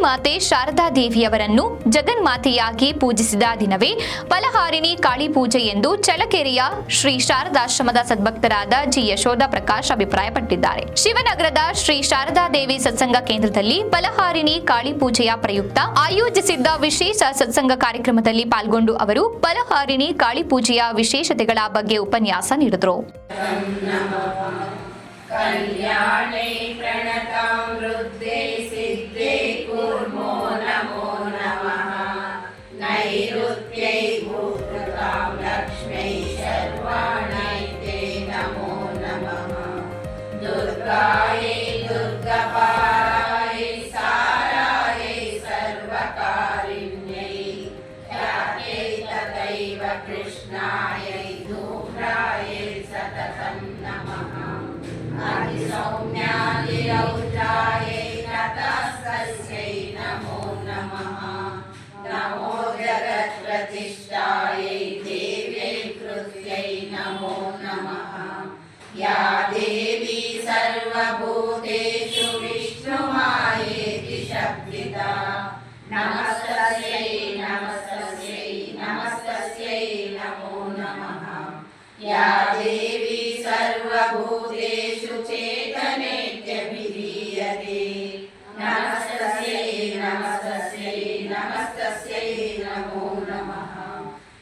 ಮಾತೆ ಶಾರದಾ ದೇವಿಯವರನ್ನು ಜಗನ್ಮಾತೆಯಾಗಿ ಪೂಜಿಸಿದ ದಿನವೇ ಫಲಹಾರಿಣಿ ಕಾಳಿ ಪೂಜೆ ಎಂದು ಚಳಕೆರೆಯ ಶ್ರೀ ಶಾರದಾಶ್ರಮದ ಸದ್ಭಕ್ತರಾದ ಜಿ ಯಶೋಧ ಪ್ರಕಾಶ್ ಅಭಿಪ್ರಾಯಪಟ್ಟಿದ್ದಾರೆ. ಶಿವನಗರದ ಶ್ರೀ ಶಾರದಾ ದೇವಿ ಸತ್ಸಂಗ ಕೇಂದ್ರದಲ್ಲಿ ಫಲಹಾರಿಣಿ ಕಾಳಿ ಪೂಜೆಯ ಪ್ರಯುಕ್ತ ಆಯೋಜಿಸಿದ್ದ ವಿಶೇಷ ಸತ್ಸಂಗ ಕಾರ್ಯಕ್ರಮದಲ್ಲಿ ಪಾಲ್ಗೊಂಡು ಅವರು ಫಲಹಾರಿಣಿ ಕಾಳಿ ಪೂಜೆಯ ವಿಶೇಷತೆಗಳ ಬಗ್ಗೆ ಉಪನ್ಯಾಸ ನೀಡಿದರು. नैऋत्यै भूकृतां लक्ष्मै शर्वाणै ते नमो नमः दुर्गायै दुर्गपारायै सारायै सर्वकारिण्यै ख्यात्यै तथैव कृष्णायै धूम्रायै सततं नमः आदिसौम्यादिरौद्रायै जगत्प्रतिष्ठायै देव्यै कृत्यै नमो नमः या देवी सर्वभूतेषु विष्णुमायेति शब्दिता नमस्तस्यै नमस्तस्यै नमस्तस्यै नमो नमः या देवी सर्वभूतेषु चेतनेत्यभिधीयते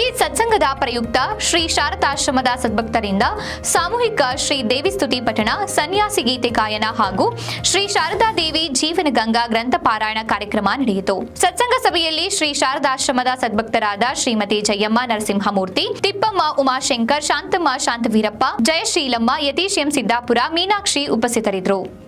ಈ ಸತ್ಸಂಗದ ಪ್ರಯುಕ್ತ ಶ್ರೀ ಶಾರದಾಶ್ರಮದ ಸದ್ಭಕ್ತರಿಂದ ಸಾಮೂಹಿಕ ಶ್ರೀ ದೇವಿ ಸ್ತುತಿ ಪಠಣ, ಸನ್ಯಾಸಿ ಗೀತೆ ಗಾಯನ ಹಾಗೂ ಶ್ರೀ ಶಾರದಾ ದೇವಿ ಜೀವನ ಗಂಗಾ ಗ್ರಂಥ ಪಾರಾಯಣ ಕಾರ್ಯಕ್ರಮ ನಡೆಯಿತು. ಸತ್ಸಂಗ ಸಭೆಯಲ್ಲಿ ಶ್ರೀ ಶಾರದಾಶ್ರಮದ ಸದ್ಭಕ್ತರಾದ ಶ್ರೀಮತಿ ಜಯಮ್ಮ ನರಸಿಂಹಮೂರ್ತಿ, ತಿಪ್ಪಮ್ಮ ಉಮಾಶಂಕರ್, ಶಾಂತಮ್ಮ ಶಾಂತವೀರಪ್ಪ, ಜಯಶ್ರೀಲಮ್ಮ, ಯತೀಶ್ ಎಂ ಸಿದ್ದಾಪುರ, ಮೀನಾಕ್ಷಿ ಉಪಸ್ಥಿತರಿದ್ದರು.